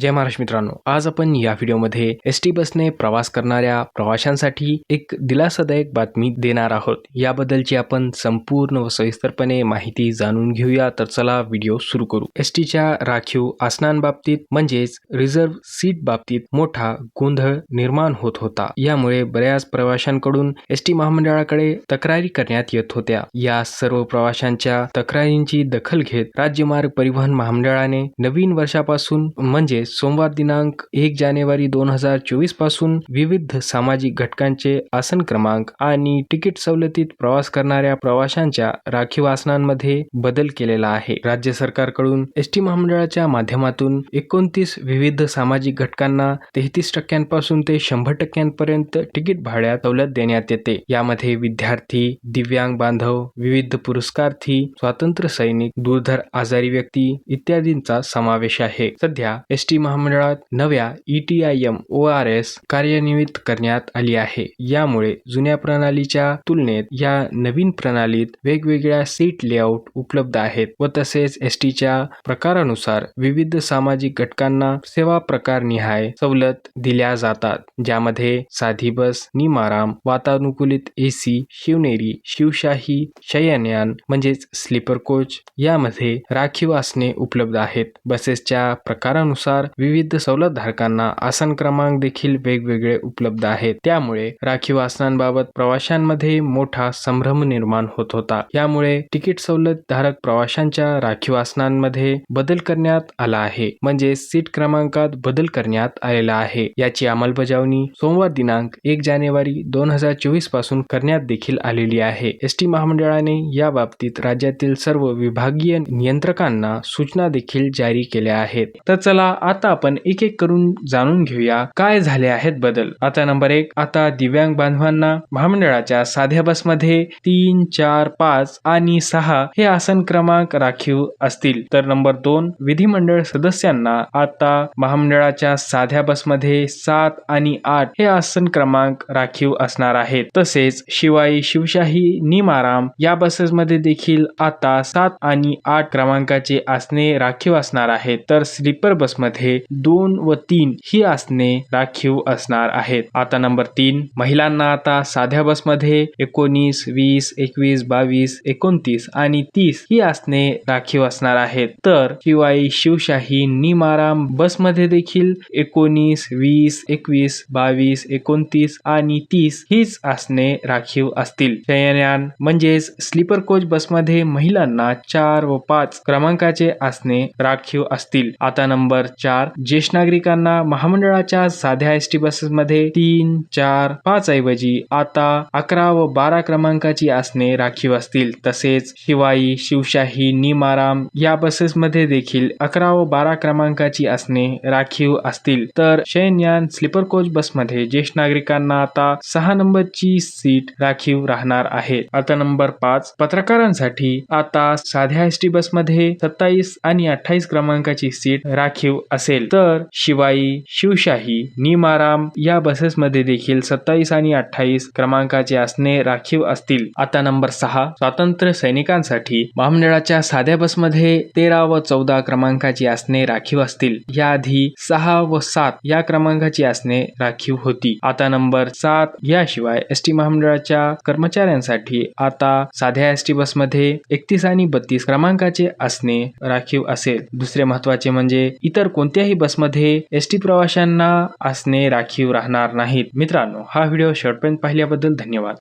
जय महाराष्ट्र मित्रांनो. आज आपण या व्हिडिओमध्ये एस टी बसने प्रवास करणाऱ्या प्रवाशांसाठी एक दिलासादायक बातमी देणार आहोत. याबद्दलची आपण संपूर्ण व सविस्तरपणे माहिती जाणून घेऊया. तर चला व्हिडिओ सुरू करू. एस टीच्या राखीव आसनांबाबतीत म्हणजेच रिझर्व्ह सीट बाबतीत मोठा गोंधळ निर्माण होत होता. यामुळे बऱ्याच प्रवाशांकडून एस टी महामंडळाकडे तक्रारी करण्यात येत होत्या. या सर्व प्रवाशांच्या तक्रारींची दखल घेत राज्य मार्ग परिवहन महामंडळाने नवीन वर्षापासून म्हणजे सोमवार दिनांक एक जानेवारी दोन हजार चोवीसपासून विविध सामाजिक घटकांचे आसन क्रमांक आणि तिकीट सवलतीत प्रवास करणाऱ्या प्रवाशांच्या राखीव आसनांमध्ये बदल केलेला आहे. राज्य सरकारकडून एस टी महामंडळाच्या माध्यमातून एकोणतीस विविध सामाजिक घटकांना तेहतीस टक्क्यांपासून ते शंभर टक्क्यांपर्यंत तिकीट भाड्यात सवलत देण्यात येते. यामध्ये विद्यार्थी दिव्यांग बांधव विविध पुरस्कार्थी स्वातंत्र्य सैनिक दुर्धर आजारी व्यक्ती इत्यादींचा समावेश आहे. सध्या एस टी महामंडळात नव्या E T I M O R S कार्यान्वित करण्यात आली आहे. यामुळे जुन्या प्रणालीच्या तुलनेत या नवीन प्रणालीत वेगवेगळ्या सीट लेआउट उपलब्ध आहेत व तसेच एस टीच्या प्रकारानुसार विविध सामाजिक घटकांना सेवा प्रकार निहाय सवलत दिल्या जातात. ज्यामध्ये साधी बस निमाराम वातानुकूलित एसी शिवनेरी शिवशाही शयनयान म्हणजेच स्लीपर कोच यामध्ये राखीव आसने उपलब्ध आहेत. बसेसच्या प्रकारानुसार विविध सवलत धारकांना आसन क्रमांक देखील वेगवेगळे उपलब्ध आहेत. त्यामुळे राखीव आसनांबाबत प्रवाशांमध्ये मोठा संभ्रम निर्माण होत होता. यामुळे तिकीट सवलत धारक प्रवाशांच्या राखीव आसनांमध्ये बदल करण्यात आला आहे. म्हणजे सीट क्रमांकात बदल करण्यात आलेला आहे. याची अंमलबजावणी सोमवार दिनांक एक जानेवारी दोन हजार चोवीसपासून करण्यात देखील आलेली आहे. एस टी महामंडळाने या बाबतीत राज्यातील सर्व विभागीय नियंत्रकांना सूचना देखील जारी केल्या आहेत. तर चला आता आपण एक एक करून जाणून घेऊया काय झाले आहेत बदल. आता नंबर एक आता दिव्यांग बांधवांना महामंडळाच्या साध्या बसमध्ये तीन चार पाच आणि सहा हे आसन क्रमांक राखीव असतील. तर नंबर दोन विधिमंडळ सदस्यांना आता महामंडळाच्या साध्या बसमध्ये सात आणि आठ हे आसन क्रमांक राखीव असणार आहेत. तसेच शिवाई शिवशाही निमाराम या बसेसमध्ये देखील आता सात आणि आठ क्रमांकाचे आसने राखीव असणार आहेत. तर स्लीपर बसमध्ये दोन व तीन ही आसने राखीव असणार आहेत. आता नंबर तीन महिलांना आता साध्या बसमध्ये एकोणीस वीस एकवीस बावीस एकोणतीस आणि तीस ही आसने राखीव असणार आहेत. तर शिवाई शिवशाही निमाराम बसमध्ये देखील एकोणीस वीस एकवीस बावीस एकोणतीस आणि तीस हीच आसने राखीव असतील. शयनयान म्हणजेच स्लीपर कोच बसमध्ये महिलांना चार व पाच क्रमांकाचे आसने राखीव असतील. आता नंबर चार ज्येष्ठ नागरिकांना महामंडळाच्या साध्या एस टी बसेसमध्ये तीन चार पाच ऐवजी आता अकरा व बारा क्रमांकाची आसने राखीव असतील. तसेच शिवाई शिवशाही निमाराम या बसेसमध्ये देखील अकरा व बारा क्रमांकाची आसने राखीव असतील. तर शयनयान स्लीपर कोच बसमध्ये ज्येष्ठ नागरिकांना आता सहा नंबरची सीट राखीव राहणार आहे. आता नंबर पाच. पत्रकारांसाठी आता साध्या एस टी बसमध्ये सत्तावीस आणि अठ्ठावीस क्रमांकाची सीट राखीव असेल. तर शिवाई शिवशाही निमाराम या बसेसमध्ये देखील सत्तावीस आणि अठ्ठावीस क्रमांकाचे असणे राखीव असतील. आता नंबर सहा स्वातंत्र्य सैनिकांसाठी महामंडळाच्या साध्या बसमध्ये तेरा व चौदा क्रमांकाची आसने राखीव असतील. याआधी सहा व सात या क्रमांकाची आसने राखीव होती. आता नंबर सात याशिवाय एस टी महामंडळाच्या कर्मचाऱ्यांसाठी आता साध्या एस टी बसमध्ये एकतीस आणि बत्तीस क्रमांकाचे असणे राखीव असेल. दुसरे महत्त्वाचे म्हणजे इतर कोणत्याही बसमध्ये एस टी प्रवाशांना असणे राखीव राहणार नाहीत. मित्रांनो हा व्हिडिओ शेवटपर्यंत पाहिल्याबद्दल धन्यवाद.